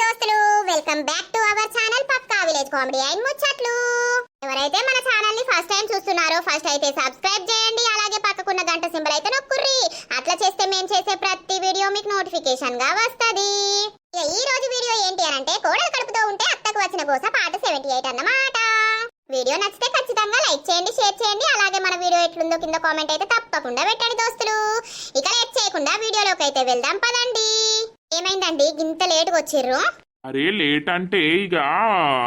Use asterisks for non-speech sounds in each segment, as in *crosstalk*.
దోస్తులు welcome back to our channel Pakka village comedy and Muchatlu. ఎవరైతే మన ఛానల్ని ఫస్ట్ టైం చూస్తున్నారో ఫస్ట్ అయితే సబ్స్క్రైబ్ చేయండి. అలాగే పక్కకున్న గంట సింబల్ అయితే నొక్కుర్రి. అట్లా చేస్తే మేము చేసే ప్రతి వీడియో మీకు నోటిఫికేషన్గా వస్తది ఈ రోజు వీడియో ఏంటి అని అంటే కోడలు కడుపుతో ఉంటే అత్తకు వచ్చిన కోస పాట సెవెంటీ ఎయిట్ అన్నమాట. వీడియో నచ్చితే ఖచ్చితంగా లైక్ చేయండి షేర్ చేయండి. అలాగే మన వీడియో ఎట్లుందో కింద కామెంట్ అయితే తప్పకుండా పెట్టండి దోస్తులు. ఇక లేట్ చేయకుండా వీడియోలోకి అయితే వెళ్దాం పదండి. ఏమైందండి? గింత లేటుగా వచ్చిర్రు? అరే లేట్ అంటే ఇక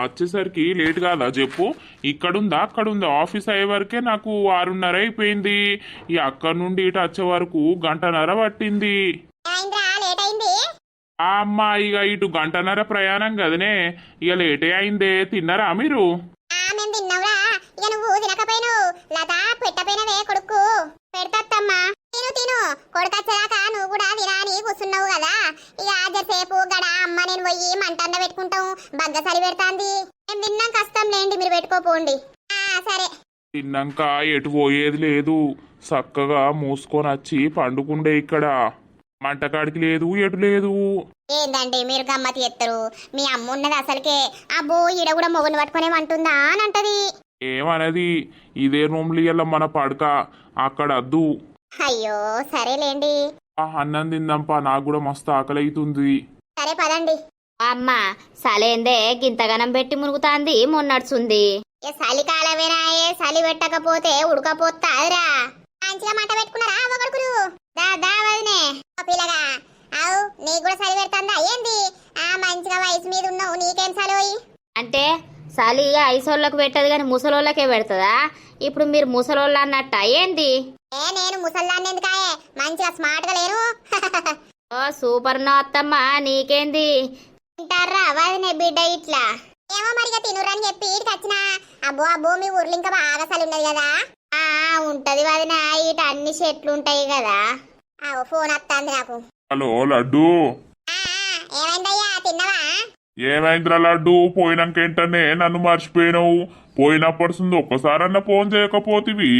వచ్చేసరికి లేట్ కాదా చెప్పు? ఇక్కడుందా? అక్కడుందా? ఆఫీస్ అయ్యే వరకే నాకు ఆరున్నర అయిపోయింది. ఈ అక్కడ నుండి ఇటు వచ్చే వరకు గంటన్నర పట్టింది. లేట్ అమ్మ ఇక ఇటు గంటన్నర ప్రయాణం కదనే. ఇక లేటే అయిందే. తిన్నారా మీరు? పెట్టపోయినవే కొడుకు. పెడతమ్మా తిను తిను. కొడుకొచ్చేదాకా నువ్వు కూడా తినాని కూర్చున్నావు కదా. ఇక జసేపు గడ అమ్మ నేను పోయి మంటన్న పెట్టుకుంటాం. బగ్గ సరి పెడతాంది. మేము తిన్నాం కష్టం లేండి మీరు పెట్టుకోపోండి. ఆ సరే. తిన్నాక ఎటు పోయేది లేదు. చక్కగా మూసుకొని వచ్చి పండుకుండే ఇక్కడ. మంటకాడికి లేదు ఎటు లేదు. ఏందండి మీరు గమ్మతి ఎత్తరు? మీ అమ్మ ఉన్నది అసలుకే. అబ్బో ఈడ కూడా మొగుని పట్టుకునే అంటుందా అని అంటది. ఏమన్నది ఇదే రూమ్లు ఇయ్యాల మన పడక అక్కడ అద్దు. అయ్యో సరేలేండి. ఆ అన్నం తిందాంపా నాకు కూడా మస్తు ఆకలి అవుతుంది సరే పదండి. అమ్మ సలేందే గింతగనం పెట్టి మునుగుతాంది మొన్నడుచుంది ఏ చలికాలమేనా ఏ చలి పెట్టకపోతే ఉడకపోతాదిరా. మంచిగా మంట పెట్టుకున్నారా ఒకడుకులు దా దా వదినే. ఓ పిల్లగా అవు నీకు కూడా చలి పెడుతుందా? ఏంది? ఆ మంచిగా వయసు మీద ఉన్నావు నీకేం చలి అంటే చలి ఐసోళ్ళకు పెట్టదు కానీ ముసలోళ్ళకే పెడుతుందా? ఇప్పుడు మీరు ముసలోళ్ళు అన్నట్ట? ఏంది? ఏ నేను ముసల్దాన్ని ఎందుకాయే? మంచిగా స్మార్ట్గా లేను. ఓ సూపర్ నో అత్తమ్మ నీకేంది? తింటారా వదినే బిడ్డ ఇట్లా. ఏమో మరిగా తినురని చెప్పి వచ్చిన. అబ్బో అబ్బో మీ ఊర్లో ఇంకా బాగా చలి ఉన్నది కదా? ఆ ఉంటది వదిన ఇటు అన్ని చెట్లు ఉంటాయి కదా. ఆ ఫోన్ వస్తుంది నాకు. హలో లడ్డు. ఏమైందయ్యా తిన్నావా? ఏమైందిరా లడ్డు? పోయినాక ఏంటనే నన్ను మర్చిపోయినావు? పోయినప్పటి నుండి ఒక్కసారన్నా ఫోన్ చేయకపోతివి.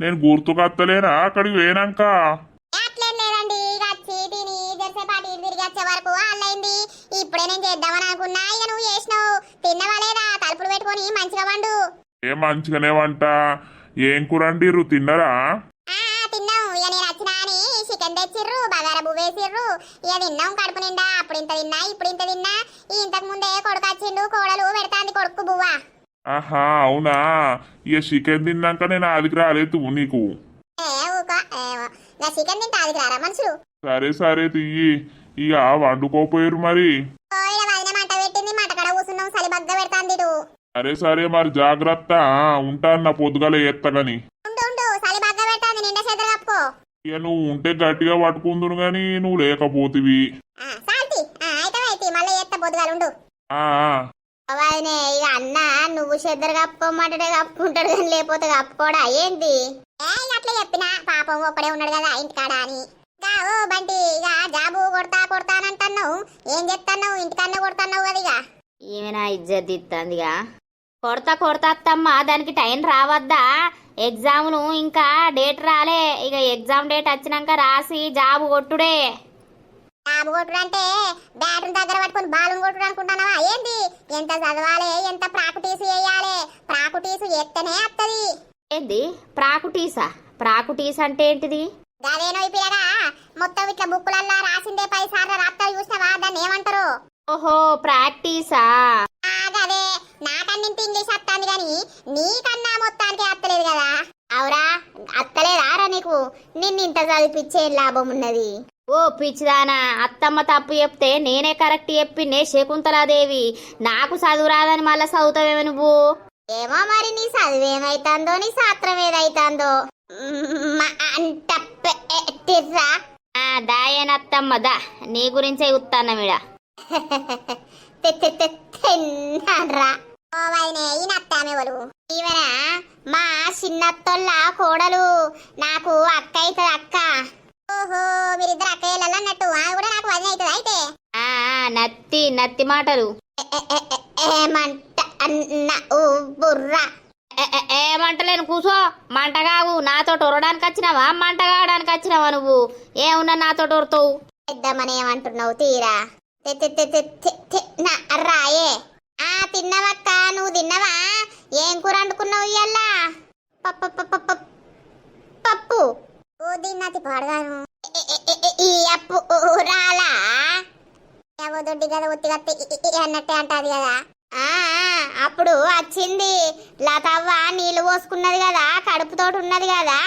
నేను గుర్తుకత్తలేనా అక్కడికి పోయినాక? ఏ, అట్లేం లేదండి ఇక వచ్చి తిని జరసేపాటి ఇటు తిరిగి వచ్చే వరకు అల్లయింది. ఇప్పుడే నేను చేద్దామని అనుకున్నా ఇక నువ్వు చేసినావు. తిన్నవా లేదా? తలుపులు పెట్టుకొని మంచిగా వండు. ఏ మంచిగానే వంట. ఏం కూరండిర్రు తిన్నరా? ఆ ఆ, తిన్నాం. ఇక నేను వచ్చినా అని చికెన్ తెచ్చిర్రు. ఇక తిన్నాం కడుపు నిండా అప్పుడు ఇంత తిన్నా ఇప్పుడు ఇంత తిన్నా. ఈ ఇంతకు ముందే కొడుకు వచ్చిండు కోడలు పెడతాంది కొడుకు బువ్వ. ఆహా అవునా? ఇక చికెన్ తిన్నాక నేను ఆదికి రాలేదు నీకు. చికెన్ తింటే అది రారా మనుషులు? సరే సరే తియ్యి. ఇక వండుకోపోయారు మరి. సరే సరే మరి జాగ్రత్త. ఉంటాను నా పొద్దుగాల ఎత్తగని ఉండు ఉండు చలి బగ్గ పెడతాంది నిండా చేతులు కప్పుకో ఇక నువ్వు ఉంటే గట్టిగా పట్టుకుందును గాని నువ్వు లేకపోతివి. వదినే ఇక అన్న నువ్వు చెద్దరు కప్పుకోమంటే కప్పుకుంటాడు కానీ లేకపోతే కప్పుకోడా? ఏంది? ఇక అట్లా చెప్పినా. పాపం ఒక్కడే ఉన్నాడు కదా ఇంటికాడ అని. గా ఓ బంటి ఇక జాబు కొడతా కొడతానంటున్నావు ఏం చెప్తున్నావు ఇంటికన్నా కొడతాన్నావు కదా ఇక. ఈమె నా ఇజ్జత్ ఇస్తుందిగా కొడతా కొడతా అత్తమ్మ దానికి టైం రావద్దా? ఎగ్జామ్ను ఇంకా డేట్ రాలే. ఇక ఎగ్జామ్ డేట్ వచ్చినాక రాసి జాబ్ కొట్టుడే. జాబు కొట్టుడు అంటే బ్యాటరీ దగ్గర పట్టుకొని బాలు కొట్టుడు అనుకుంటున్నావా ఏంది? ఎంత చదవాలి ఎంత ప్రాకుటీసు వేయాలి ప్రాకుటీసు ఎత్తనే వత్తది ఏంది? ప్రాకుటీసా? ప్రాకుటీస్ అంటే ఏంటిది? గదేనో పిల్లగా మొత్తం ఇట్లా బుక్కులల్లా రాసిందే పది సార్లు రాత్తారు చూసినావా? దాన్ని ఏమంటారు? ఓహో ప్రాక్టీసా? నాకన్నింటి ఇంగ్లీష్ వస్తాంది గాని నీకన్నా మొత్తానికి అత్తలేదు కదా. అవురా అత్తలేదారా నీకు? నిన్ను ఇంత చదివిపించే లాభం ఉన్నది? ఓ పిచ్చిదానా అత్తమ్మ తప్పు చెప్తే నేనే కరెక్ట్ చెప్పినే శకుంతలాదేవి. నాకు చదువు రాదని మళ్ళా చదువుతావేమో నువ్వు? ఏమో మరి నీ చదువు ఏమైతుందో నీ శాస్త్రం ఏదైతుందో. మ్మ్, అంట పెట్టిర్రా ఆ దాయనత్తమ్మ దా. నీ గురించే ఉత్తన్నమిడ. *laughs* తె- తె- తె- తిన్నాన్రా ఓ వదినే ఈ నత్తామెవరు ఈవెన మా చిన్నత్తొల్ల కోడలు నాకు అక్క అవుతుంది అక్క. ఓహో మీరిద్దరు అక్కయ్యలు అన్నట్టు ఆమె కూడా నాకు వదిన అవుతుంది అయితే. ఆ ఆ, నత్తి నత్తి మాటలు. ఏమంట అన్న బుర్రా. ఏమంటలేను కూసో. మంట కావు నాతో ఒరడానికి వచ్చినావా? మంట కావడానికి వచ్చినావా నువ్వు? ఏమున్నా నాతో ఒరుతావు? పెద్దమ్మని ఏమంటున్నావు తీరా? ఆ తిన్నవక్క నువ్వు తిన్నావా? ఏం కూర వండుకున్నావు ఇయ్యాల? పప్పు ఓ తిన్నది పడదాను ఈ అప్పు రాలా? ఏవో కదా ఒత్తిగత్తే అన్నట్టే అంటది కదా అప్పుడు వచ్చింది. లతవ్వ నీళ్ళు పోసుకున్నది కదా కడుపుతోటి ఉన్నది కదా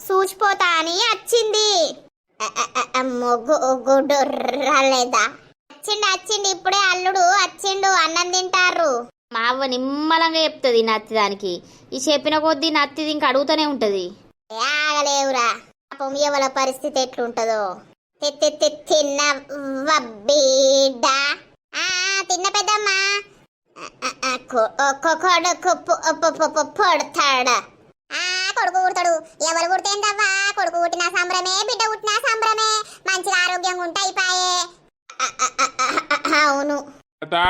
సూచిపోతా అని వచ్చింది. మొగ్గు రాలేదా? వచ్చిండు వచ్చిండు ఇప్పుడే అల్లుడు వచ్చిండు అన్నం తింటారు మా అవ్వ నిమ్మలంగా చెప్తుంది నత్తి దానికి. ఈ చెప్పిన కొద్దీ నత్తిది ఇంకా అడుగుతూనే ఉంటది. ఆగలేవురా పాపం ఎవల పరిస్థితి ఎట్లుంటదో. తిన్న బిడ్డ తిన్న పెద్దమ్మా. కొడుకు పుడతాడు. కొడుకు పుడతాడు ఎవరు పుడితేందవ్వా కొడుకు పుట్టిన సంబరమే బిడ్డ పుట్టిన సంబరమే. మంచిగా ఆరోగ్యంగా ఉంటే అయిపాయే ఆ, ఆ, ఆ, ఆ, ఆ, అవును. లతా?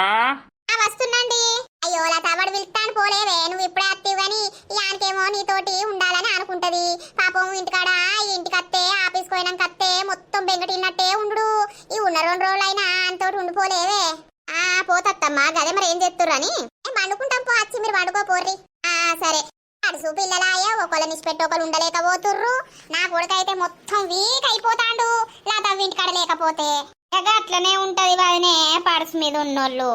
వస్తుందండి అయ్యో లత వాడు పిలుస్తాను పోలేవే నువ్వు ఇప్పుడే అత్తివి కానీ ఈ ఆనకేమో నీతోటి ఉండాలని అనుకుంటది. పాపం ఇంటికాడ ఇంటికి అత్తే ఆఫీస్కి పోయినాక అత్తే మొత్తం బెంగటిన్నట్టే ఉండు ఈ ఉన్న రెండు రోజులైనా అంతోటి ఉండిపోలేవే. ఆ పోతత్తమ్మా గదే మరి ఏం చేస్తుర్రని పండుకుంటాం పో వచ్చి మీరు పండుకోపోర్రి. ఆ సరే. అడుసు పిల్లలాయే ఒకళ్ళని ఇచ్చిపెట్టి ఒకళ్ళు ఉండలేకపోతుర్రు. నా కొడుకైతే మొత్తం వీక్ అయిపోతాండు. లత ఇంటికాడ లేకపోతే. ఇక అట్లనే ఉంటది వదినే పర్స్ మీద ఉన్నోళ్ళు.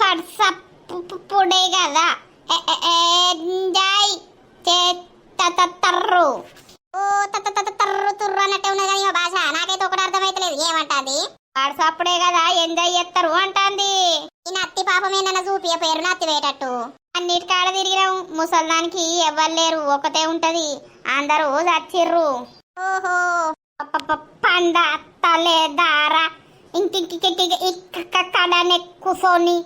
పర్స పుడే కదా ఎంజాయ్ చేతర్రు ఓ తర్రు తుర్రు అన్నట్టే ఉన్నది కానీ భాష. నాకైతే ఒకటి అర్థమైతలేదు. ఏమంటాది? పర్సప్పుడే కదా ఎంజాయ్ చేస్తారు అంటాంది. ఈ నత్తి పాపం ఏందన్న చూపియ పేరు నత్తి వేటట్టు అన్నిటికాడ తిరిగినాం ముసల్దానికి ఎవ్వరు లేరు. ఒకటే ఉంటది. అందరూ చచ్చిర్రు. ఓహో. పండ తలే దార. ఇంటికి కూర్చొని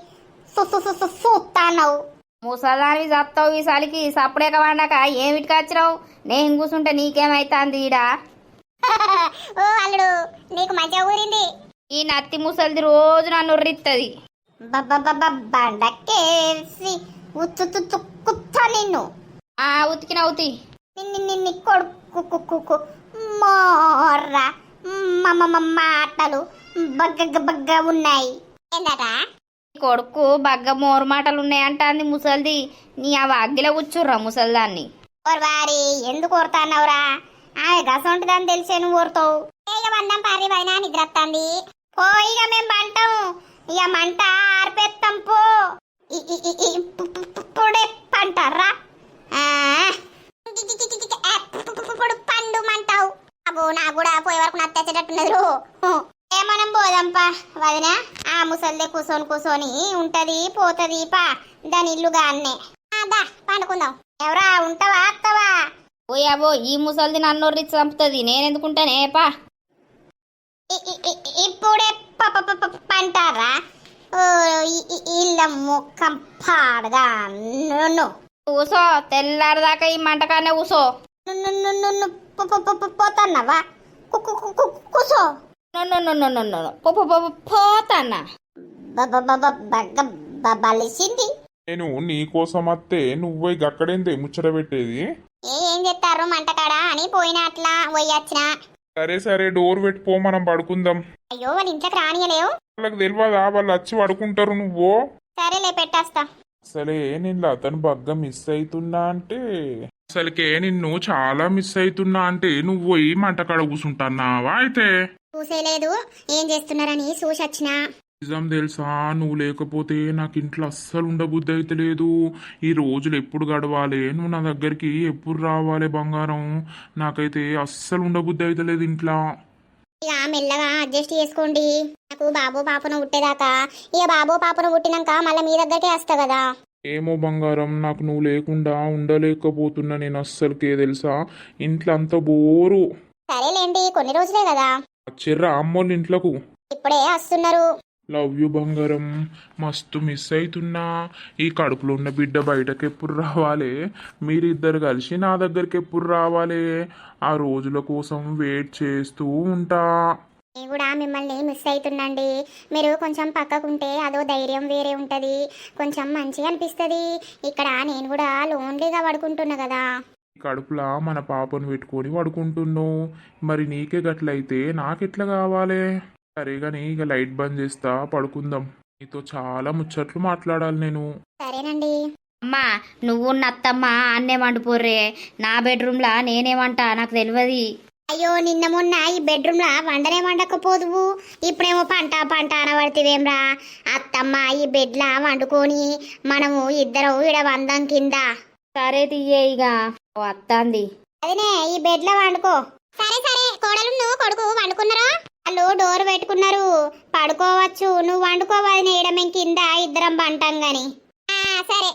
చూస్తానవు ముసలానివి చస్తావు ఈ సలికి సప్పుడేక వండాక ఏమిటికి వచ్చినావు? నేను కూర్చుంటే నీకేమైతాంది ఈడ? *laughs* ఓ అల్లుడు నీకు మంచిగా ఊరింది. ఈ నత్తి ముసలిది రోజు నన్ను ఉర్రిత్తది. బండకేసి నిన్ను. ఆ ఉతికిన ఉతి. నిన్ను నిన్ను కొడుకు మోర్ర. మాటలు బగ్గ బగ్గ ఉన్నాయి. ఏందట? కొడుకు బగ్గ మోరు మాటలు ఉన్నాయంటాంది ముసలిది. నీ అవి అగ్గిల కూర్చుర్రా ముసల్దాన్ని. వారి ఎందుకు కోరుతాన్నవరా ఆమె గసంటుందని తెలిసే నువ్వు ఊరుతావు ఇక మందం పారి పైన నిద్ర వస్తుంది పో ఇక మేము పంటాం. ఇక మంట ఆర్పేస్తాం పో. ఇ- ఇ- ఇ- ఇ- పు- పు- పు- పుడే పంటారా ఆ. ఇప్పుడు పండు మంటావు. అబ్బో నాకు కూడా పోయే వరకు నత్త తెచ్చేటట్టున్నది రో ఏ మనం పోదాంపా వదినా? ఆ ముసల్దే కూసోని కూసోని ఉంటది పోతది పా. దాని ఇల్లుగా అన్నే దా పండుకుందాం. ఎవరా ఉంటావా అత్తవా? ఓయాబో ఈ ముసలిది నన్ను చంపుతుంది. నేనెందుకుంటానే పా. ఇప్పుడే పంటారా? ఇళ్ళ ముఖం పాడగా కూసో తెల్లారిదాకా ఈ మంటకానే కూసో. నున్ను నున్ను కు- కూసో నన్ను బలిసింది నేను నీ కోసం అత్తే నువ్వే గక్కడేందే ముచ్చట పెట్టేది ఏం చెప్తారు మంటకాడ అని పోయిన అట్లా పోయొచ్చిన సరే సరే డోర్ పెట్టుకో మనం పడుకుందాం అయ్యో వాళ్ళ ఇంట్లోకి రానియలేవు వాళ్ళకి తెలియదా వాళ్ళు వచ్చి పడుకుంటారు నువ్వు సరేలే పెట్టేస్తా అసలే నేను అతను బగ్గ మిస్ అవుతున్నా అంటే అసలుకే నిన్ను చాలా మిస్ అవుతున్నా అంటే నువ్వు పోయి మంటకాడ కూర్చుంటున్నావా అయితే? చూసేలేదు ఏం చేస్తున్నారని చూసి వచ్చిన నిజం తెలుసా? నువ్వు లేకపోతే నాకు ఇంట్లో అస్సలు ఉండబుద్ధి అయితే లేదు. ఈ రోజులు ఎప్పుడు గడవాలి? నువ్వు నా దగ్గరికి ఎప్పుడు రావాలి బంగారం? నాకైతే అస్సలు ఉండబుద్ధి అయితే లేదు ఇంట్లో. ఇక మెల్లగా అడ్జస్ట్ చేసుకోండి. నాకు బాబు పాపను పుట్టేదాకా. ఇక బాబు పాపను పుట్టినాక మళ్ళీ మీ దగ్గరికి వస్తా కదా. ఏమో బంగారం నాకు నువ్వు లేకుండా ఉండలేకపోతున్నా నేను అస్సలకే తెలుసా? ఇంట్లో అంత బోరు. సరేలేండి కొన్ని రోజులే కదా. చిర్ర అమ్మోళ్ళ ఇంట్లోకు. ఇప్పుడే వస్తున్నారు లవ్ యూ బంగారం మస్తు మిస్ అవుతున్నా ఈ కడుపులో ఉన్న బిడ్డ బయటకు ఎప్పుడు రావాలి? మీరిద్దరు కలిసి నా దగ్గరికి ఎప్పుడు రావాలి? ఆ రోజుల కోసం వెయిట్ చేస్తూ ఉంటా. నేను కూడా మిమ్మల్ని మిస్ అవుతున్నాండి మీరు కొంచెం పక్కకుంటే అదో ధైర్యం వేరే ఉంటుంది. కొంచెం మంచిగా అనిపిస్తుంది. ఇక్కడ నేను కూడా లోన్లీగా పడుకుంటున్నా కదా. ఈ కడుపులా మన పాపను పెట్టుకొని పడుకుంటున్నావు. మరి నీకే గట్లయితే నాకెట్లా కావాలి? సరే కానీ ఇక లైట్ బంద్ చేస్తా పడుకుందాం. నీతో చాలా ముచ్చట్లు మాట్లాడాలి నేను. సరేనండి. అమ్మా నువ్వు నత్తమ్మ అన్నే వండుకోర్రే. నా బెడ్రూమ్లా నేనేమంటా? నాకు తెలియదు అయ్యో నిన్న మొన్న ఈ బెడ్రూమ్ లా వండనే వండకపోదువు. ఇప్పుడేమో పంట పంట అనబడితేవేమ్రా. అత్తమ్మ ఈ బెడ్ లా వండుకొని మనము ఇద్దరం ఈడ వందం కింద. సరే తీయే ఇక అత్తాంది. అదినే ఈ బెడ్లో వండుకో. సరే సరే కోడలు నువ్వు కొడుకు వండుకున్నారా? వాళ్ళు డోర్ పెట్టుకున్నారు. పడుకోవచ్చు. నువ్వు వండుకోవాలి నేయడం కింద ఇద్దరం పంటాం గాని సరే.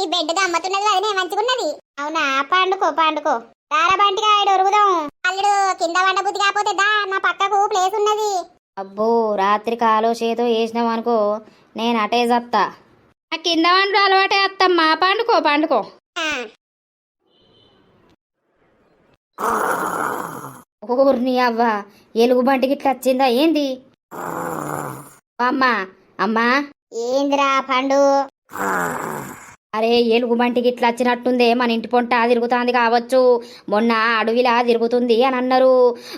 ఈ బెడ్ గమ్మతున్నది అదినే మంచిగున్నది. అవునా పండుకో పండుకో. దారా బంటిగా డొరుగుదాం అల్లుడు కింద వండ బుద్ధి కాకపోతే దా నా పక్కకు ప్లేస్ ఉన్నది. అబ్బో రాత్రి కాలో చేతో వేసినాం అనుకో నేను అటే చత్తా ఆ కింద వండు అలవాటే అత్తమ్మా పండుకో పండుకో. ఊర్ని అవ్వ ఎలుగు బంటికి ఇట్లా వచ్చిందా ఏంది? అమ్మా అమ్మా. ఏందిరా పండు? అరే ఎలుగు బంటికి ఇట్లా వచ్చినట్టుందే మన ఇంటి పొంట తిరుగుతాంది కావచ్చు. మొన్న అడవిలా తిరుగుతుంది అని అన్నారు.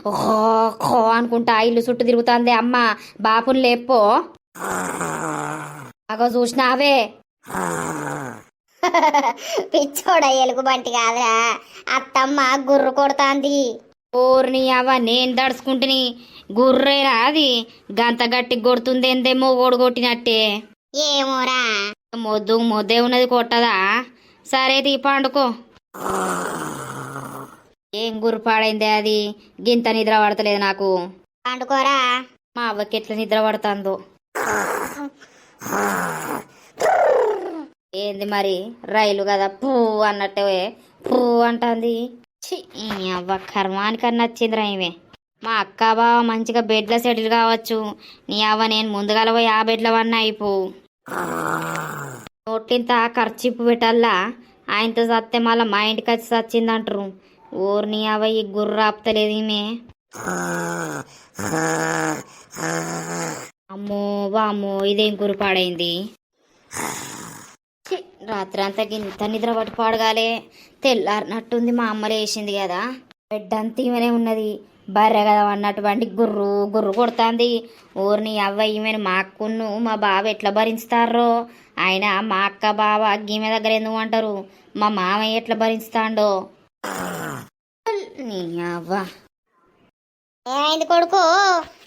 ఓహో ఖో అనుకుంటా ఇల్లు చుట్టూ తిరుగుతాంది అమ్మ. బాపుని లేపో. అగో చూసినావే. *laughs* పిచ్చోడ ఎలుగు బంటి కాదురా. అత్తమ్మ గుర్రు కొడుతాంది. ఓర్ని అవ్వ నేను దడుచుకుంటుని గుర్రేరా అది. గంత గట్టి కొడుతుంది ఎందేమో ఓడి కొట్టినట్టే ఏమోరా. మొద్దు మొద్దే ఉన్నది కొట్టదా? సరే తీ పండుకో. ఏం గుర్రు పాడైందే అది? గింత నిద్ర పడతలేదు నాకు. పండుకోరా. మా అవ్వకి ఎట్లా నిద్ర పడుతుందో. ఏంది మరి? రైలు కదా పూ అన్నట్టే పూ అంటుంది. అవ్వ కర్మానికన్నా నచ్చిందిరా ఈమె మా అక్క బావ మంచిగా బెడ్ల సెటిల్ కావచ్చు. నీ అవ్వ నేను ముందుగాల పోయి ఆ బెడ్ల వన్న అయిపో. నోటింత ఖర్చిప్పు పెట్టల్లా ఆయనతో సత్తే మళ్ళీ మా ఇంటికి వచ్చి సచ్చిందంటారు. అంటారు అవ్వ ఈ గుర్రు ఆపుతలేదు ఈమె. అమ్మో వామ్మో ఇదేం గురిపాడైంది రాత్రి రాత్రంతా ఇంత నిద్ర పట్టు పాడగాలే. తెల్లారినట్టుంది మా అమ్మ లేచింది కదా. బిడ్డంతా ఈమెనే ఉన్నది. బర్రె కదా అన్నటువంటి గుర్రు గుర్రు కొడుతుంది. ఊరిని అవ్వ ఈమెను మా మా బావ ఎట్లా భరించుతారో ఆయన మా అక్క బావ గీమె దగ్గర ఎందుకు అంటారు? మా మామయ్య ఎట్లా భరిస్తాడో అవ్వ. ఏమైంది కొడుకు?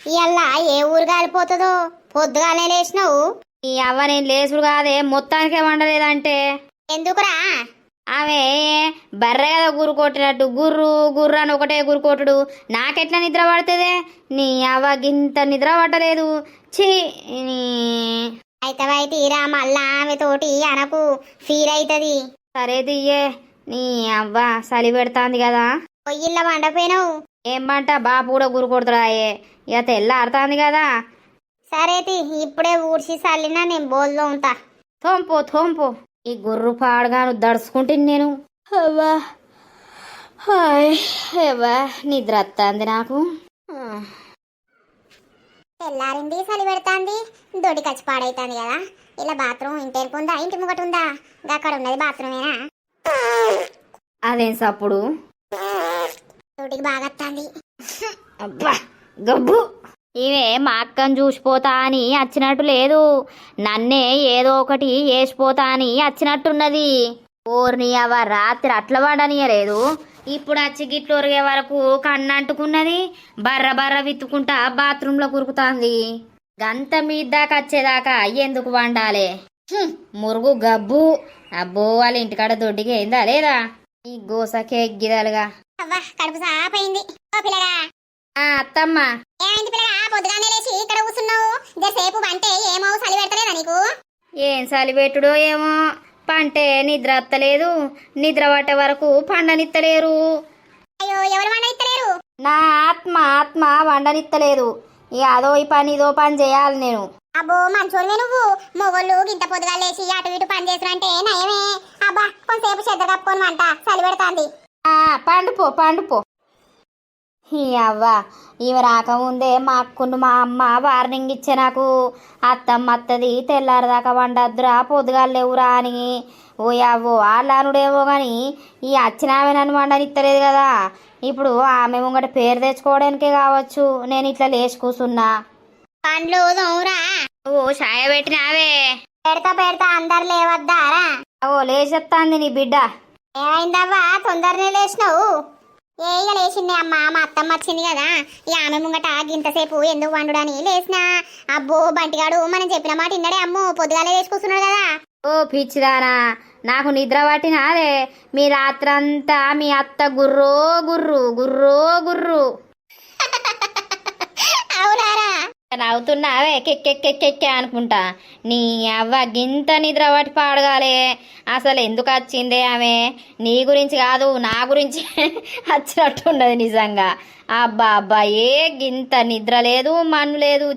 ఇవాళ ఏ ఊరు కాలిపోతుందో? పొద్దుగానే లేచినావు? ఈ అవ్వ నేను లేసుడు కాదే మొత్తానికే వండలేదంటే? ఎందుకురా? ఆమె బర్రె కదా గురు కొట్టినట్టు గుర్రు గుర్రు అని ఒకటే గురు కొట్టుడు. నాకెట్లా నిద్ర పడుతుందే? నీ అవ్వ గింత నిద్ర పట్టలేదు. ఛీ నీ అయితే తీరా మళ్ళా ఆమె తోటి అనకు. ఫీల్ అవుతుంది సరే దియ్యే నీ అవ్వ చలి పెడతాంది కదా. పొయ్యిల్ల వండపోయినావు. ఏం పంట బాపు కూడా గురు కొడుతున్నాయే ఇక తెల్లారుతాంది కదా. సరే తి ఇప్పుడే ఊడ్చి చల్లినా నేను బోల్లో ఉంటా. తోంపో తోంపో. ఈ గుర్రు పాడుగాను దడుచుకుంటుంది నేను. అవ్వా. హాయ్. అవ్వా నిద్ర వస్తుంది నాకు. తెల్లారింది చలి పెడతాంది దొడి కచ్చి పాడైతుంది కదా. ఇలా బాత్రూమ్ ఇంటి ఉందా ఇంటి ముంగట ఉందా? అక్కడ ఉన్నది బాత్రూమేనా? అదేం సప్పుడు? దొడికి బాగా వస్తుంది అబ్బా గబ్బు. ఇవే మా అక్కను చూసిపోతా అని వచ్చినట్టు లేదు. నన్నే ఏదో ఒకటి వేసిపోతా అని వచ్చినట్టున్నది ఓర్ని అవ రాత్రి అట్ల వండనీయలేదు ఇప్పుడు వచ్చి గిట్లు ఒరిగే వరకు కన్నంటుకున్నది బర్ర బర్ర విత్తుకుంటా బాత్రూంలో కురుకుతాంది. గంత మీద దాకా వచ్చేదాకా ఎందుకు వండాలే? మురుగు గబ్బు. అబ్బో వాళ్ళ ఇంటికాడ దొడ్డికి అయిందా లేదా? ఈ గోసకే ఎగ్గిదలుగా కడుపు ఓ పిల్లగా ఆ అత్తమ్మ. ఏమైంది పిల్లగా పొద్దుగానే లేచి ఇక్కడ కూర్చున్నావు. సేపు అంటే ఏమో చలి పెడతలేదా నీకు? ఏం సలిపెట్టుడో ఏమో. పంటే నిద్ర అత్తలేదు. నిద్ర పట్టే వరకు పండనిత్తలేరు. అయ్యో ఎవరు వండ ఇస్తలేరు నా ఆత్మ ఆత్మ వండనిత్తలేదు ఇక అదో ఈ పని ఇదో పని చేయాలి నేను. అబ్బో మంచోనివే నువ్వు. మొగోళ్ళు గింత పొద్దుగా లేచి అటు ఇటు పని చేసినంటే నయమే. అబ్బా కొంతసేపు చెద్ద కప్పుకొని వంట చలి పెడతాంది. పండుపో పండుపో ఈ అవ్వ ఈమె రాకముందే మా అక్కును మా అమ్మ వార్నింగ్ ఇచ్చే నాకు. అత్తమ్మ అత్తది తెల్లారదాకా వండద్దురా పొద్దుగాలు లేవురా అని. ఓ అవ్వో వాళ్ళనుడేమో కానీ ఈ అచ్చినామె నన్ను వండనిత్తలేదు కదా. ఇప్పుడు ఆమె ముంగట పేరు తెచ్చుకోవడానికే కావచ్చు నేను ఇట్లా లేచి కూసున్నా. పండ్లు ఓ ఛాయ పెట్టినావే. పెడతా పెడతా అందరు లేవద్దారా? ఓ లేచెత్తాంది నీ బిడ్డ. ఏమైందవ్వా? తొందరనే లేచినావు? ఏయ ఇక లేచింది అమ్మ మా అత్తమ్మ వచ్చింది కదా. ఈ ఆమె ముంగట గింతసేపు ఎందుకు వండుడని లేచినా అబ్బో బంటిగాడు మనం చెప్పిన మాట ఇన్నడే అమ్ము. పొద్దుగాలే వేసుకొస్తున్నాడు కదా. ఓ పిచ్చిదానా నాకు నిద్ర పట్టినాదే. మీ రాత్రంతా మీ అత్త గుర్రో గుర్రు గుర్రో గుర్రు. నవ్వుతున్నావే కెక్కెక్కెక్కెక్కే అనుకుంటా. నీ అవ్వ గింత నిద్ర పట్టి పాడగాలే. అసలు ఎందుకు వచ్చిందే ఆమె? నీ గురించి కాదు నా గురించి *laughs* వచ్చినట్టున్నది నిజంగా. అబ్బా అబ్బా ఏ గింత నిద్ర లేదు మన్ను లేదు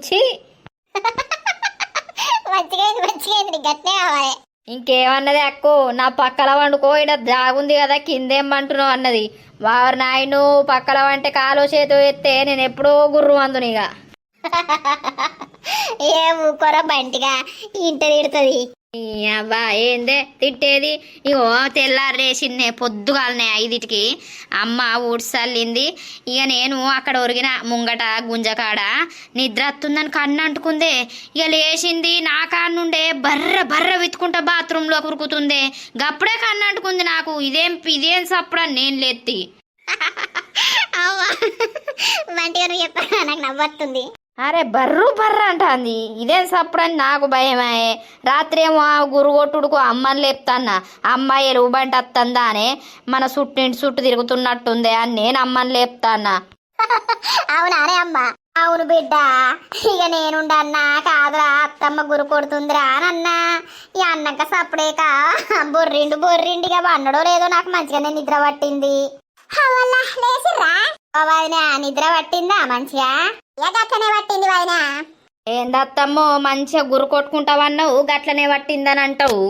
కావాలి. ఇంకేమన్నది అక్కు? నా పక్కల వండుకో ఇక్కడ జాగుంది కదా కిందేమంటున్నావు అన్నది. వారు నాయను పక్కల వంటే కాలో చేతో ఎత్తే నేను ఎప్పుడో గుర్రు అందునిగా ఏ ఊకోర బంటిగా ఇంట తిడుతుంది. అబ్బా ఏందే? తిట్టేది? ఇగో తెల్లారేసిందే పొద్దుగాలనే ఐదిటికి. అమ్మ ఊడ్సల్లింది ఇక నేను అక్కడ ఒరిగిన ముంగట గుంజకాడ నిద్ర వస్తుందని కన్ను అంటుకుందే. ఇక లేచింది నా కాన్నుండే బర్ర బర్ర విత్తుకుంటా బాత్రూంలో కురుకుతుందే గప్పుడే కన్ను అంటుకుంది నాకు. ఇదేం ఇదేం సప్పుడని నేను లేత్తి. *laughs* నాకు నవ్వొస్తుంది. అరే బర్రు బర్ర అంటాంది. ఇదేం సప్పుడని నాకు భయమే రాత్రి ఏమో ఆ గురుగొట్టుడుకు అమ్మని లేపుతాన్న. అమ్మాయి ఎలుగుబంటి వస్తుందా అని. మన చుట్టింటి చుట్టూ తిరుగుతున్నట్టుంది అని నేను అమ్మని లేపుతాన్నా. అవునానే అమ్మ? అవును బిడ్డ. ఇక నేనుండన్నా. కాదురా అత్తమ్మ గురు కొడుతుందిరా అని అన్నా. ఇక అన్నాక సప్పుడేక? బొర్రిండు బొర్రిండిగా అన్నడో లేదో నాకు మంచిగానే నిద్ర పట్టింది. నిద్ర పట్టిందా మంచిగా? గట్లనే పట్టింది వదినా ఏందత్తమ్మో మంచిగా గురు కొట్టుకుంటావన్నావు గట్లనే పట్టిందని అంటావు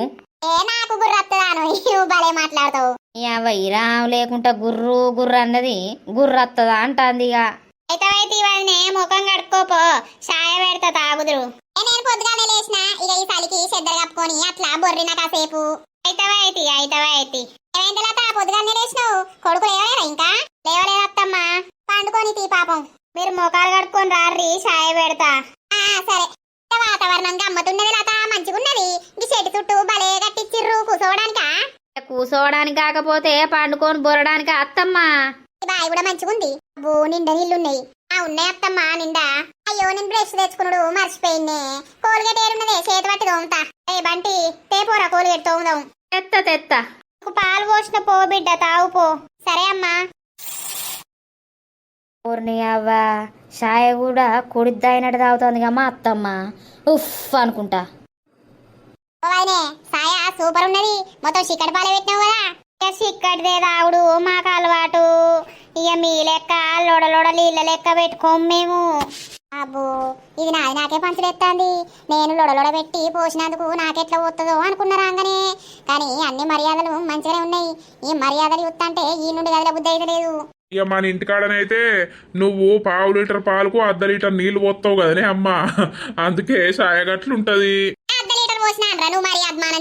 ఏ నాకు గుర్ర వస్తుందాను *laughs* నువ్వు భలే మాట్లాడతావు. వైరా లేకుంటా గుర్రు గుర్రు అన్నది గుర్రు వస్తుందా అంటాంది ఇక అయితే అయితే ఇవన్నీ ముఖం కడుక్కోపో పెడతా తాగుదురు. ఏ నేను పొద్దుగానే లేచిన ఇక ఈ చలికి చెద్దరు కప్పుకొని అట్లా బొర్రిన కాసేపు. అయితవా అయితే అయితవా అయితే ఏమైంది లత పొద్దుగానే లేచినావు? కొడుకు లేవలేరా ఇంకా లేవలేదు అత్తమ్మా పండుకొని తీ పాపం. మీరు ముఖాలు కడుక్కొని రారి చాయ పెడతా. ఆ సరే. వాతావరణం గమ్మతున్నది లత మంచిగున్నది. ఈ చెట్టు చుట్టూ భలే కట్టిచ్చిర్రు కూర్చోవడానికా కూసోవడానికి కాకపోతే పండుకొని బొరడానికి అత్తమ్మా? బావి కూడా మంచిగుంది. అబ్బో నిండా నీళ్ళున్నాయి. ఆ ఉన్నాయి అత్తమ్మా నిండా. అయ్యో నేను బ్రష్ తెచ్చుకున్నాడు మర్చిపోయింది కోల్గేట్ ఏరున్నదే చేతి పట్టి తోముతా. ఏ బంటి తేపోరా కోల్గేట్ తోముదాం. తెత్త తెత్త. పాలు పోసిన పో బిడ్డ తాగు పో. సరే అమ్మా. ఊరిని అవ్వ షాయ కూడా కుడిద్దాయినట్టు తాగుతుంది మా అత్తమ్మ. ఉఫ్ అనుకుంటా. సాయ సూపర్ ఉన్నది. మొత్తం చిక్కటి పాలే పెట్టినావు కదా. ఇక చిక్కటిదే తాగుడు మాకు అలవాటు. ఇక మీ లెక్క లోడ లోడ నీళ్ళ లెక్క పెట్టుకోము మేము. అబ్బో ఇది నాది నాకే పంచలేస్తుంది నేను లొడలొడ పెట్టి పోసినందుకు నాకెట్లా పోతుందో అనుకున్నారా అంగనే కానీ అన్ని మర్యాదలు మంచిగానే ఉన్నాయి. ఈ మర్యాదలు చూస్తుంటే ఈ నుండి గదిలో బుద్ధి అయితే లేదు. ఇక మన ఇంటికాడనైతే నువ్వు పావు లీటర్ పాలకు అర్ధ లీటర్ నీళ్ళు పోస్తావు కదనే అమ్మా. అందుకే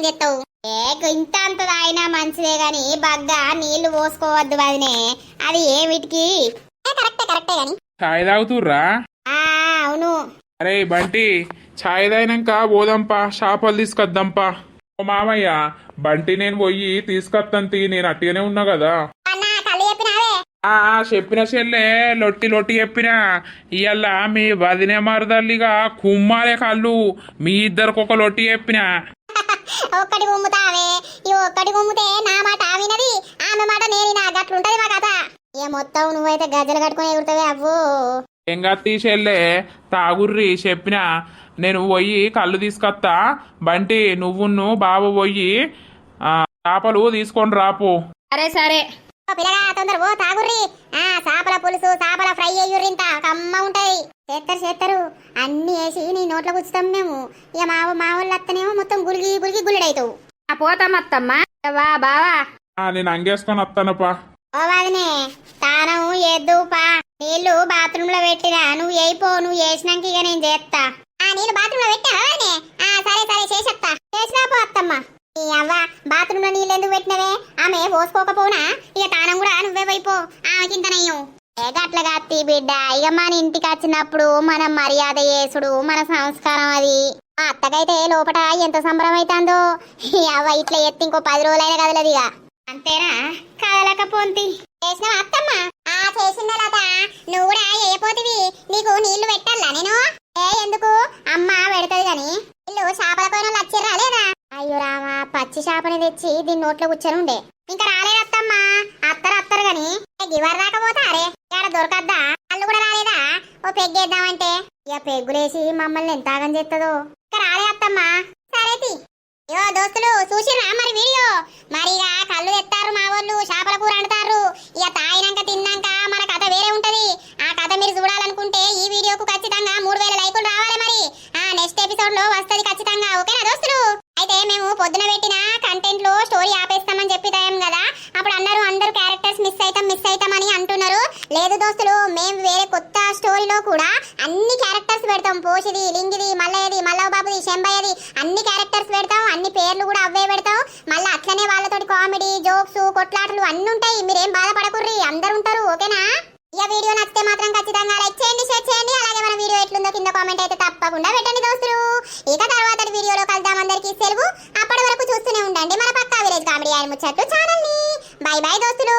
చేస్తావు. ఏ ఇంత అంత తాగినా మంచిదే గాని బగ్గా నీళ్ళు పోసుకోవద్దు వదినే అది ఏమిటికి ఏ, కరెక్టే కరెక్టే గాని. ఛాయ్ తాగుతుర్రా? అవును. అరే బంటి ఛాయ్ తాగినాక పోదాంపా చేపలు తీసుకొద్దాంపా. ఓ మామయ్య బంటి నేను పోయి తీసుకొత్తంతి నేను అట్టిగానే ఉన్నా కదా అన్న కళ్ళు చెప్పినావే ఆ ఆ, చెప్పిన చెల్లె లొట్టి లొట్టి చెప్పిన. ఇయ్యాల మీ వదిన మరదల్లిగా కుమ్మాలే కళ్ళు. మీ ఇద్దరికి ఒక లొట్టి చెప్పిన. ఒక్కటి గుమ్ముతావే ఈ ఒక్కటి గుమ్ముతే నా మాట వినది ఆమె మాట నేను నా గట్లుంటది మా కథ ఏ మొత్తం నువ్వైతే గజ్జలు కట్టుకుని ఎగురుతావే అవ్వు. ఎంగత్తి చెల్లె? తాగుర్రి చెప్పిన. నేను పోయి కళ్ళు తీసుకొత్తా. బంటి నువ్వును బాబు పోయి ఆ, చేపలు తీసుకొని రాపో. సరే సరే. పిల్లగా తొందర ఓ తాగుర్రి. ఆ చేపల పులుసు చేపల ఫ్రై అయ్యుర్రింత కమ్మ ఉంటది చేస్తారు చేస్తారు అన్ని వేసి నీ నోట్లో కూర్చుతాం మేము. ఇక మా మా వాళ్ళు అత్తనేమో మొత్తం గులిగి గులిగి గుల్లిడైతావు. ఆ పోతాం అత్తమ్మ. వా బావా. నేను అంగేసుకొని వస్తానప్పా ఓ వదినే. తానం ఎద్దు పా. నీళ్ళు బాత్రూమ్లో పెట్టినా నువ్వు వేయిపో నువ్వు వేసినాక ఇక నేను చేస్తా ఆ నీళ్ళు బాత్రూమ్లో పెట్టా సరే సరే చేసేస్తా చేసినా పో అత్తమ్మ. అవ్వ బాత్రూమ్లో నీళ్ళు ఎందుకు పెట్టినవే? ఆమె పోసుకోకపోనా ఇక తానం కూడా నువ్వే వైపో ఆమెకి ఇంత నయ్యం ఏ గట్ల బిడ్డ? ఇక మన ఇంటికి వచ్చినప్పుడు మనం మర్యాద చేసుడు మన సంస్కారం అది. మా అత్తకైతే లోపట ఎంత సంబరం అవుతుందో అవ్వ ఇట్లా ఎత్తి ఇంకో పది రోజులైనా కదలదు ఇక. అంతేనా? కదలకపోంతి. చేసినావా అత్తమ్మ? ఆ చేసిందా లత. నువ్వు కూడా చేయపోతివి నీకు నీళ్ళు పెట్టాలా నేను? ఏ ఎందుకు? అమ్మ పెడతది గాని ఇల్లు చేపల పైన వచ్చిర్రా లేదా? అయ్యో రామా పచ్చి చేపని తెచ్చి దీని నోట్లో కూర్చొని ఉండే ఇంకా అత్తమ్మా? అత్తరు అత్తరు గాని. గివర్ రాకపోతారే ఇక్కడ దొరకద్దా? అల్లు కూడా రాలేదా? ఓ పెగ్గేద్దామంటే ఇక పెగ్గులేసి మమ్మల్ని ఎంత ఆగం చేస్తుందో ఇంకా రాలే అత్తమ్మా. సరేతి యో దోస్తులు చూసిరా మరి వీడియో? మరి ఇక కళ్ళు తెస్తారు మా వాళ్ళు చేపల కూర అంటారు ఇక తాగినాక తిన్నాక మన కథ వేరే ఉంటది. ఆ కథ మీరు చూడాలనుకుంటే ఈ వీడియోకు ఖచ్చితంగా మూడు వేల లైకులు రావాలి మరి. ఆ నెక్స్ట్ ఎపిసోడ్లో వస్తుంది ఖచ్చితంగా. ఓకేనా దోస్తులు? మేము పొద్దున పెట్టిన కంటెంట్లో స్టోరీ ఆపేస్తామని చెప్పి తయాం కదా. అప్పుడు అందరూ అందరూ క్యారెక్టర్స్ మిస్ అవుతాం మిస్ అవుతామని అంటున్నారు. లేదు దోస్తులు మేము వేరే కొత్త స్టోరీలో కూడా అన్ని క్యారెక్టర్స్ పెడతాం. పోషిది లింగిది మల్లయ్యది మల్లవ బాబుది శంభయ్యది అన్ని క్యారెక్టర్స్ పెడతాం. అన్ని పేర్లు కూడా అవే పెడతాం. మళ్ళీ అట్లనే వాళ్ళతోటి కామెడీ జోక్స్ కొట్లాటలు అన్ని ఉంటాయి. మీరేం బాధపడకుర్రి? అందరు ఉంటారు ఓకేనా? ఈ వీడియో నచ్చితే మాత్రం ఖచ్చితంగా లైక్ చేయండి షేర్ చేయండి. అలాగే మన వీడియో ఎట్లుందో కింద కామెంట్ అయితే తప్పకుండా పెట్టండి దోస్తులు. ఇక తర్వాత వీడియోలో కలుద్దాం అందరికీ సెలవు. అప్పటి వరకు చూస్తూనే ఉండండి మన పక్కా విలేజ్ కామెడీ అని ముచ్చట్లు ఛానల్ని. బై బై దోస్తులు.